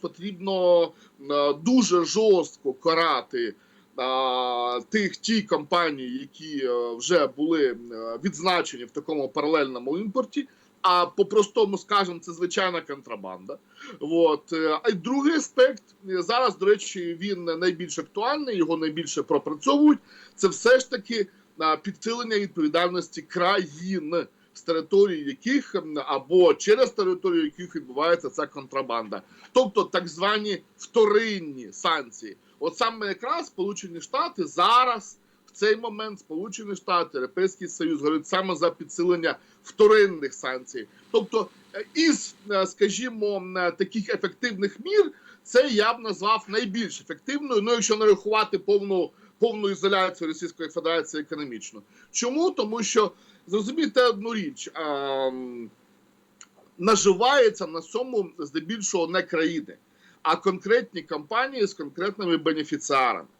потрібно е, дуже жорстко карати тих ті компанії, які е, вже були е, відзначені в такому паралельному імпорті. А по-простому скажемо, це звичайна контрабанда. От. е, А другий аспект е, зараз, до речі, він найбільш актуальний, його найбільше пропрацьовують. Це все ж таки підсилення відповідальності країн, з території яких або через територію яких відбувається ця контрабанда, тобто так звані вторинні санкції. От саме якраз Сполучені Штати зараз. В цей момент Сполучені Штати, Європейський Союз говорять саме за підсилення вторинних санкцій. Тобто, е, із, е, скажімо, е, таких ефективних мір, це я б назвав найбільш ефективною. Ну, якщо не рахувати повну повну ізоляцію Російської Федерації економічно. Чому? Тому що зрозумійте одну річ. А, наживається на цьому здебільшого не країни, а конкретні компанії з конкретними бенефіціарами.